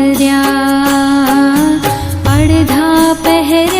પહેર્યા પડધા પહેર્યા